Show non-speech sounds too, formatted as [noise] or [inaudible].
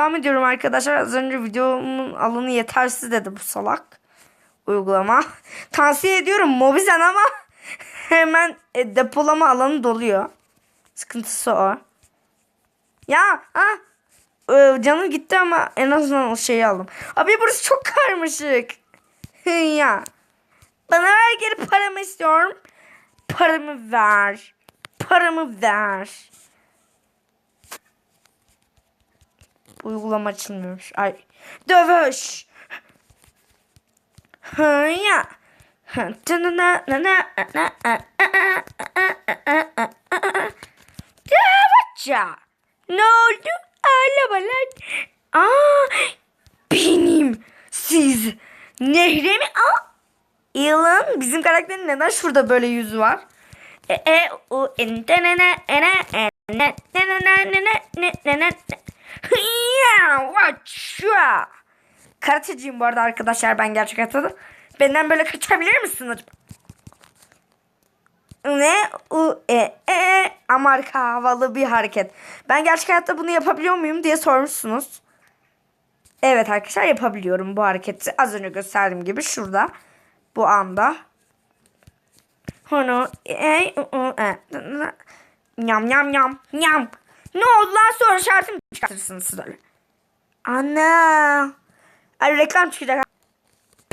Devam ediyorum arkadaşlar. Az önce videomun alanı yetersiz dedi bu salak uygulama. [laughs] Tavsiye ediyorum Mobizen ama [laughs] hemen e, depolama alanı doluyor. Sıkıntısı o. Ya ha e, canım gitti ama en azından o şeyi aldım. Abi burası çok karmaşık. [laughs] ya. Bana ver geri paramı istiyorum. Paramı ver. Paramı ver. Bu uygulama açılmıyormuş. Ay. Dövüş. Ya. Davaca. Ne oldu? Ağlama lan. Aa, benim. Siz. Nehre mi? Aa, Yılan. Bizim karakterin neden şurada böyle yüzü var? E, e, u, en, ne, ne, e, ne, e, ne, ne, ne, ne, ne, ne, ne, ne, ne. Ya, vaça. Karateciyim bu arada arkadaşlar ben gerçek hayatta. Benden böyle kaçabilir misin acaba? Ne? U, e, e, Amerika havalı bir hareket. Ben gerçek hayatta bunu yapabiliyor muyum diye sormuşsunuz. Evet arkadaşlar yapabiliyorum bu hareketi. Az önce gösterdiğim gibi şurada. Bu anda. Onu e, u, e, Nyam nyam nyam nyam. Ne oldu lan soru işareti mi çıkartırsınız siz öyle? Ana. 而且你刚去的。